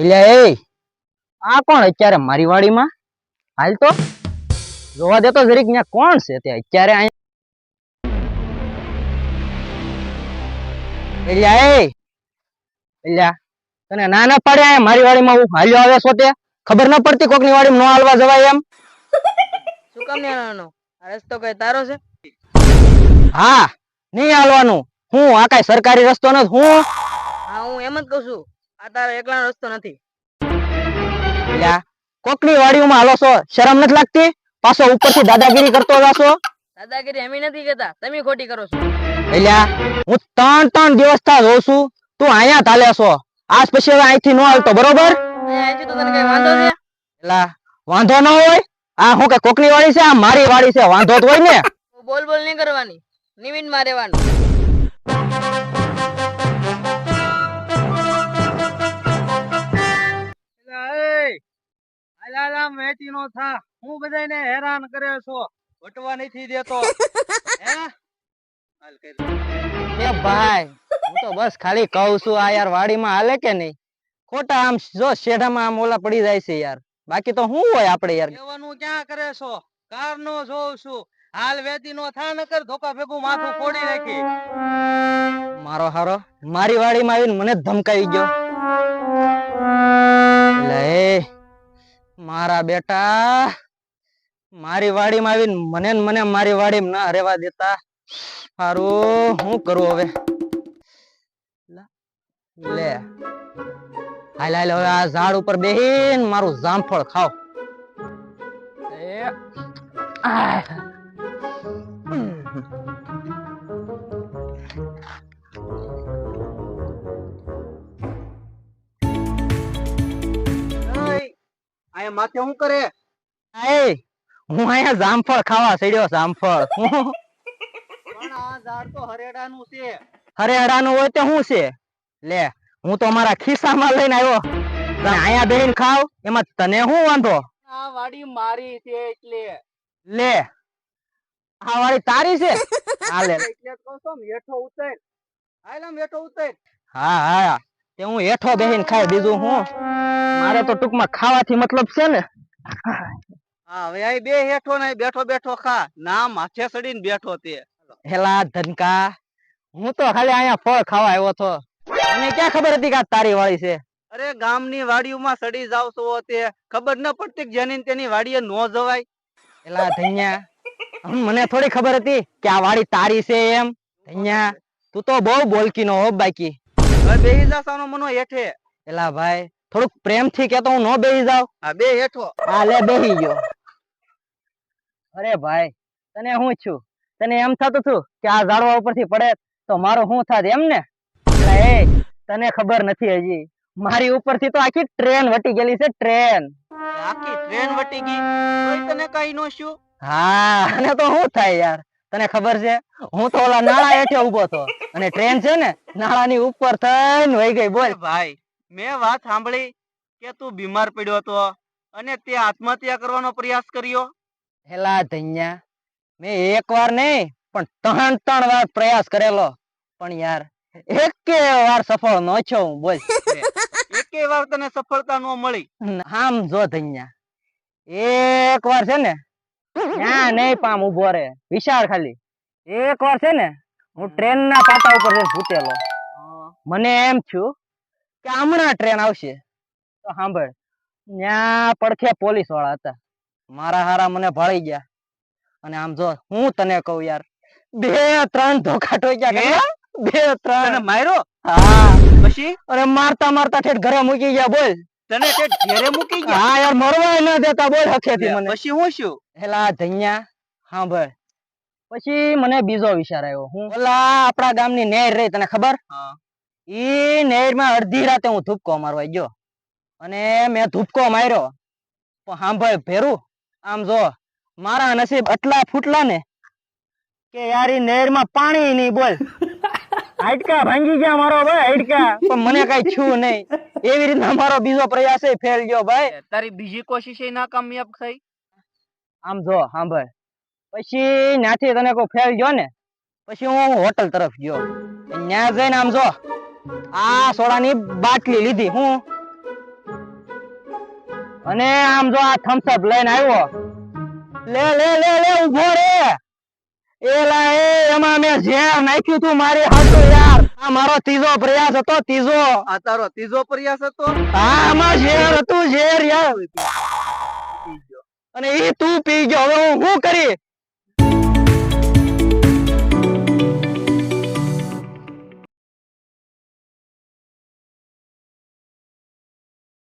એટલે એ આ કોણ અત્યારે મારી વાડીમાં? હાલ તો? જોવા દેતો જરીક ત્યાં કોણ છે તે? અત્યારે અહીં એ એટલે તને ના ના પાડે અહીંયા મારી વાડીમાં હું હાલ્યો આવે છો તે? ખબર ન પડતી કોકની વાડીમાં ન હાલવા જવાય એમ? શું કામ નહીં રસ્તો કઈ તારો છે? હા નહીં હાલવાનું. હું આ કાંઈ સરકારી રસ્તો નથી હું? હા હું એમ જ કહું છું. આ તારો એકલાનો રસ્તો નથી. કોકની વાડીમાં હાલો છો? શરમ નથી લાગતી? પાછો ઉપરથી દાદાગીરી કરતો જાશો? દાદાગીરી એમ નથી કહેતા. તમે ખોટી કરો છો. એટલે હું ત્રણ ત્રણ દિવસ થા જોઉં છું. તું અહીંયા ચાલે છો. આજ પછી હવે અહીંથી ન હાલતો બરોબર? અહીંયા તો તને કઈ વાંધો ન હોય? આ હું કે કોકની વાડી છે? આ મારી વાડી છે. વાંધો તો હોય ને? બોલ બોલ નહીં કરવાની. નિવિનમાં રહેવાનું. મેચી નો થા. હું બધાને હેરાન કરે છો. વટવા નથી દેતો. હે? એ ભાઈ હું તો બસ ખાલી કહું છું આ યાર વાડીમાં હાલે કે નહીં? ખોટા આમ જો શેઢામાં આમ ઓલા પડી જાય છે યાર. બાકી તો શું હોય આપણે યાર? કેવાનું ક્યાં કરે છો? કાર નો જોઉં છું. હાલ વેતી નો થા નકર ધોકા ભેગું માથું ફોડી નાખી. મારો હારો મારી વાડીમાં આવીને મને ધમકાવી ગયો. મારા બેટા, મારી વાડીમાં આવીને મને મને મારી વાડીમાં ના રહેવા દેતા. સારું હું કરું હવે? લે હાલ હાલ, હવે આ ઝાડ ઉપર બેહીને મારું જામફળ ખાવ. એ માથે શું કરે? આય હું અહીંયા જામફળ ખાવા ચડ્યો જામફળ. પણ આ ઝાડ તો હરેડાનું છે. હરેડાનું હોય તો શું છે? લે હું તો મારા ખિસ્સામાં લઈને આવ્યો. તને અહીંયા બેહીને ખાવ એમાં તને શું વાંધો? આ વાડી મારી છે એટલે. લે આ વાળી તારી છે? હા લે. એટલે કહું હેઠો ઉતર. હાલ આમ હેઠો ઉતર. હા હા તે હું હેઠો બેહીને ખાય બીજું હું? મારે તો ટૂંકમાં ખાવાથી મતલબ છે ને. હા હવે અહીં બે હેઠો ને બેઠો બેઠો ખા. ના માથે ચડીને બેઠો તે. હેલા ધનકા. હું તો ખાલી અહીંયા ફળ ખાવા આવ્યો તો મને ક્યાં ખબર હતી કે આ તારી વાળી છે? અરે ગામની વાડીઓમાં સડી જાવ છો તે. ખબર ન પડતી કે જેની તેની વાડીએ નો જવાય. એલા ધન્યા મને થોડી ખબર હતી કે આ વાડી તારી છે એમ. ધન્યા તું તો બહુ બોલકી નો હો બાકી. હવે બેહી જા સાનો મનો હેઠે. એલા ભાઈ. થોડુંક પ્રેમથી કે તો હું નો બેહી જાવ. હા બે હેઠો. હા લે બેહી ગયો. અરે ભાઈ તને હું છું? તને એમ થતું હતું કે આ ઝાડવા ઉપરથી પડે તો મારું હું થાત એમ ને? એ તને ખબર નથી હજી. મારી ઉપરથી તો આખી ટ્રેન વટી ગયેલી છે ટ્રેન. આખી ટ્રેન વટી ગઈ? કોઈ તને કઈ નો શું? હા અને તો હું થાય યાર? તને ખબર છે? હું તો ઓલા નાળા હેઠે ઊભો હતો. અને ટ્રેન છે ને નાળાની ઉપર થઈને વહી ગઈ બોલ. ભાઈ મેં વાત સાંભળી કે તું બીમાર પડ્યો હતો અને તે આત્મહત્યા કરવાનો પ્રયાસ કર્યો? હેલા ધન્યા મેં એક વાર નહીં પણ ત્રણ ત્રણ વાર પ્રયાસ કરેલો. પણ યાર એક વાર સફળ ન છો હું બોલ. એક વાર તને સફળતા નો મળી. આમ જો ધન્યા એક વાર છે ને ના નહીં પામ ઊભો રે વિશાળ ખાલી. એક વાર છે ને હું ટ્રેન ના પાટા ઉપર જઈને ભૂતેલો મને એમ થયું કે હમણાં ટ્રેન આવશે. તો સાંભળ ત્યાં પડખે પોલીસવાળા હતા. મારા હારા મને ભળી ગયા. અને આમ જો હું તને કહું યાર બે ત્રણ ધોકા ટોક્યા હે? બે? ત્રણ. માર્યો? હા. પછી? અરે મારતા મારતા ઠેઠ ઘરે મૂકી ગયા બોલ. તને ઠેઠ ઘરે મૂકી ગયા? હા યાર મરવા ન દેતા બોલ હખેથી મને. પછી હું શું? હેલા ધન્યા સાંભળ. પછી મને બીજો વિચાર આવ્યો. હું ઓલા આપણા ગામની નેર રહી તને ખબર? હા. ઈ નહેરમાં અડધી રાતે હું ધૂપકો મારવા ગયો. અને મેં ધૂપકો માર્યો. પણ સાંભળ ભેરું આમ જો મારા નસીબ એટલા ફૂટલા ને કે યાર ઈ નહેરમાં પાણી નહીં બોલ. હાડકા ભાંગી ગયા મારો ભાઈ હાડકા. પણ મને કઈ છું નહીં. એવી રીતના મારો બીજો પ્રયાસ ફેલ ગયો ભાઈ. તારી બીજી કોશિશ એ નાકામયાબ થઈ? આમ જો સાંભળ પછી ત્યાંથી તને કોઈ ફેલ ગયો ને? પછી હું હોટલ તરફ ગયો. ત્યાં જઈને આમ જો આ સોડાની બાટલી લીધી હું. અને આમ જો આ થમ્સ અપ લઈને આવ્યો. લે લે લે લે ઊભો રે. એલા એ એમાં મેં ઝેર નાખ્યું તું મારી હાથો યાર. આ મારો ત્રીજો પ્રયાસ હતો ત્રીજો. આ તારો ત્રીજો પ્રયાસ હતો? હા આમાં ઝેર હતું ઝેર યાર. અને એ તું પી ગયો. હવે હું શું કરી?